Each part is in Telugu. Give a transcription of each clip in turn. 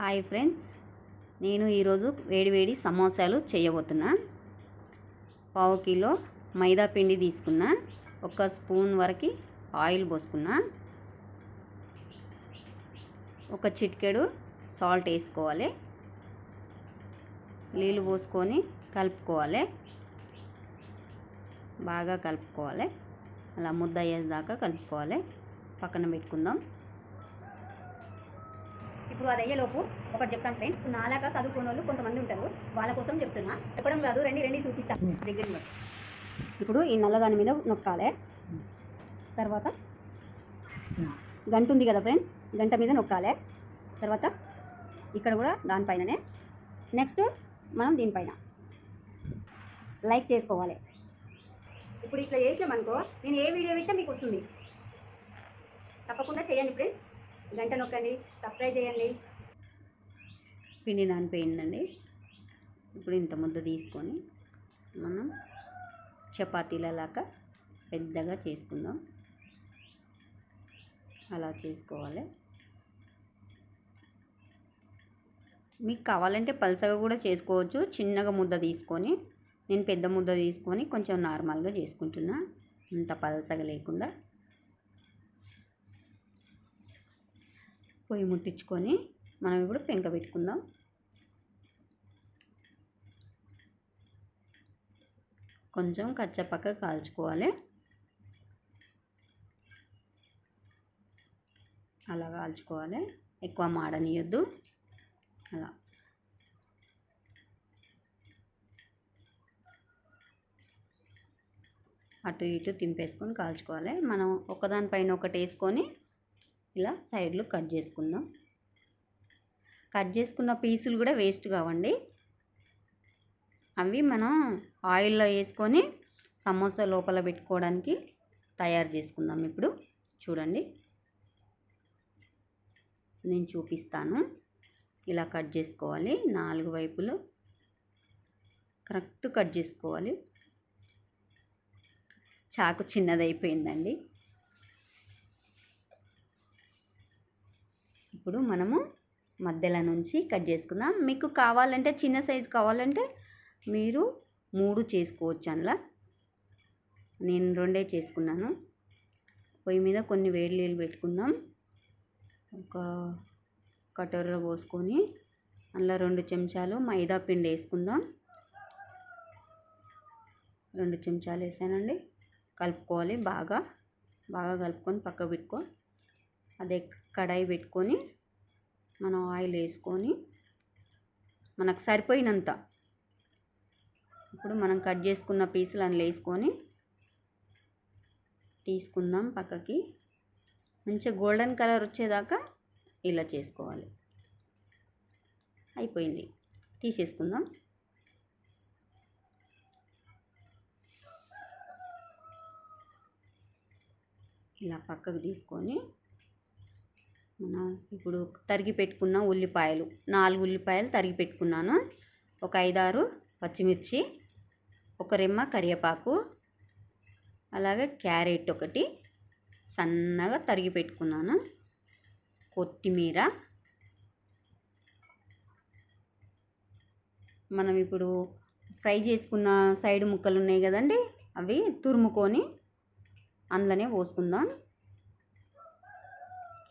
హాయ్ ఫ్రెండ్స్ నేను ఈరోజు వేడివేడి సమోసాలు చేయబోతున్నా. పావు కిలో మైదా పిండి తీసుకున్నా. ఒక స్పూన్ వరకు ఆయిల్ పోసుకున్నా. ఒక చిటికెడు సాల్ట్ వేసుకోవాలి. నీళ్ళు పోసుకొని కలుపుకోవాలి. బాగా కలుపుకోవాలి. అలా ముద్ద అయ్యేదాకా కలుపుకోవాలి. పక్కన పెట్టుకుందాం. ఇప్పుడు అది అయ్యేలోపు ఒకటి చెప్తాను ఫ్రెండ్స్ నాలాగా చదువుకున్న వాళ్ళు కొంతమంది ఉంటారు. వాళ్ళ కోసం చెప్తున్నా. చెప్పడం కాదు రండి రండి చూపిస్తాను దగ్గర ఇప్పుడు ఈ నల్లదాని మీద నొక్కాలి. తర్వాత గంట ఉంది కదా ఫ్రెండ్స్ గంట మీద నొక్కాలి. తర్వాత ఇక్కడ కూడా దానిపైననే నెక్స్ట్ మనం దీనిపైన లైక్ చేసుకోవాలి. ఇప్పుడు ఇట్లా చేసినాం అనుకో నేను ఏ వీడియో పెట్టినా మీకు వస్తుంది. తప్పకుండా చేయండి ఫ్రెండ్స్ గంట నొక్కండి సబ్స్క్రైబ్ చేయండి. పిండి నానిపోయిందండి. ఇప్పుడు ఇంత ముద్ద తీసుకొని మనం చపాతీలలాగా పెద్దగా చేసుకుందాం. అలా చేసుకోవాలి. మీకు కావాలంటే పలసగా కూడా చేసుకోవచ్చు. చిన్నగా ముద్ద తీసుకొని నేను పెద్ద ముద్ద తీసుకొని కొంచెం నార్మల్గా చేసుకుంటున్నా. అంత పలసగా లేకుండా. పొయ్యి ముట్టించుకొని మనం ఇప్పుడు పెంక పెట్టుకుందాం. కొంచెం కచ్చపక్క కాల్చుకోవాలి. అలా కాల్చుకోవాలి. ఎక్కువ మాడనీయద్దు. అలా. అటు ఇటు తింపేసుకొని కాల్చుకోవాలి. మనం ఒకదానిపైన ఒకటి వేసుకొని ఇలా సైడ్లు కట్ చేసుకుందాం. కట్ చేసుకున్న పీసులు కూడా వేస్ట్ కావండి. అవి మనం ఆయిల్లో వేసుకొని సమోసా లోపల పెట్టుకోవడానికి తయారు చేసుకుందాం ఇప్పుడు. చూడండి. నేను చూపిస్తాను. ఇలా కట్ చేసుకోవాలి. నాలుగు వైపులు కరెక్ట్ కట్ చేసుకోవాలి. చాకు చిన్నదైపోయిందండి. ఇప్పుడు మనము మధ్యలో నుంచి కట్ చేసుకుందాం. మీకు కావాలంటే చిన్న సైజు కావాలంటే మీరు మూడు చేసుకోవచ్చు అందులో. నేను రెండే చేసుకున్నాను. పొయ్యి మీద కొన్ని వేడి నీళ్ళు పెట్టుకుందాం. ఒక కటోరలో పోసుకొని అందులో రెండు చెంచాలు మైదా పిండి వేసుకుందాం. రెండు చెంచాలు వేసానండి. కలుపుకోవాలి బాగా. బాగా కలుపుకొని పక్క పెట్టుకో. అదే కడాయి పెట్టుకొని మనం ఆయిల్ వేసుకొని మనకు సరిపోయినంత ఇప్పుడు మనం కట్ చేసుకున్న పీసులు అందులో వేసుకొని తీసుకుందాం పక్కకి. మంచిగా గోల్డెన్ కలర్ వచ్చేదాకా ఇలా చేసుకోవాలి. అయిపోయింది. తీసేసుకుందాం. ఇలా పక్కకు తీసుకొని ఇప్పుడు తరిగి పెట్టుకున్న ఉల్లిపాయలు. నాలుగు ఉల్లిపాయలు తరిగి పెట్టుకున్నాను. ఒక ఐదారు పచ్చిమిర్చి ఒక రెమ్మ కరివేపాకు అలాగే క్యారెట్ ఒకటి సన్నగా తరిగి పెట్టుకున్నాను. కొత్తిమీర. మనం ఇప్పుడు ఫ్రై చేసుకున్న సైడ్ ముక్కలు ఉన్నాయి కదండి అవి తురుముకొని అందులోనే పోసుకుందాం.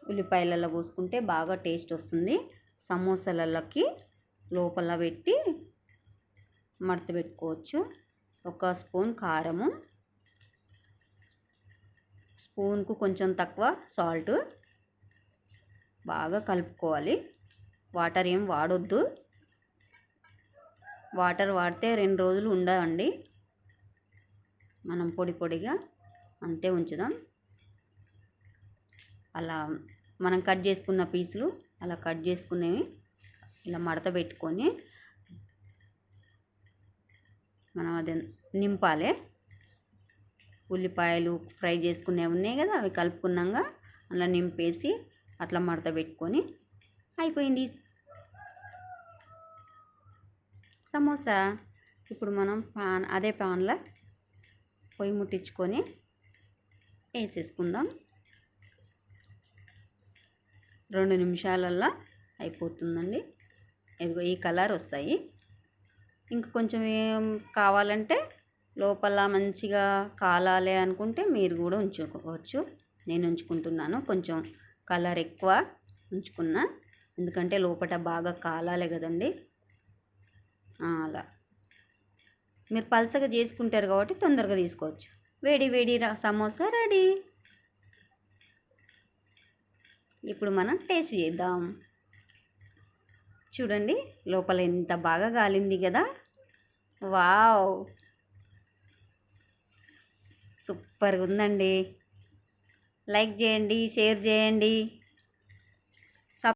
ఉల్లిపాయలలో పోసుకుంటే బాగా టేస్ట్ వస్తుంది. సమోసాలకి లోపల పెట్టి మడత పెట్టుకోవచ్చు. ఒక స్పూన్ కారము స్పూన్కు కొంచెం తక్కువ సాల్ట్. బాగా కలుపుకోవాలి. వాటర్ ఏం వాడొద్దు. వాటర్ వాడితే రెండు రోజులు ఉండవండి మనం పొడి పొడిగా అంతే ఉంచుదాం. అలా మనం కట్ చేసుకున్న పీసులు అలా కట్ చేసుకునేవి ఇలా మడత పెట్టుకొని మనం అది నింపాలి. ఉల్లిపాయలు ఫ్రై చేసుకునేవి ఉన్నాయి కదా అవి కలుపుకున్నాక అలా నింపేసి అట్లా మడత పెట్టుకొని అయిపోయింది. సమోసా. ఇప్పుడు మనం పాన్ అదే పాన్లో పొయ్యి ముట్టించుకొని వేసేసుకుందాం. రెండు నిమిషాలల్లో అయిపోతుందండి. ఇదిగో ఈ కలర్ వస్తాయి. ఇంకా కొంచెం ఏం కావాలంటే లోపల మంచిగా కాలాలి అనుకుంటే మీరు కూడా ఉంచుకోవచ్చు. నేను ఉంచుకుంటున్నాను. కొంచెం కలర్ ఎక్కువ ఉంచుకున్నా. ఎందుకంటే లోపల బాగా కాలాలి కదండి. అలా. మీరు పలసగా చేసుకుంటారు కాబట్టి తొందరగా తీసుకోవచ్చు. వేడి వేడి సమోసా రెడీ. ఇప్పుడు మనం టేస్ట్ చేద్దాం. చూడండి లోపల ఎంత బాగా కాలింది కదా. వావ్! సూపర్గా ఉందండి లైక్ చేయండి షేర్ చేయండి.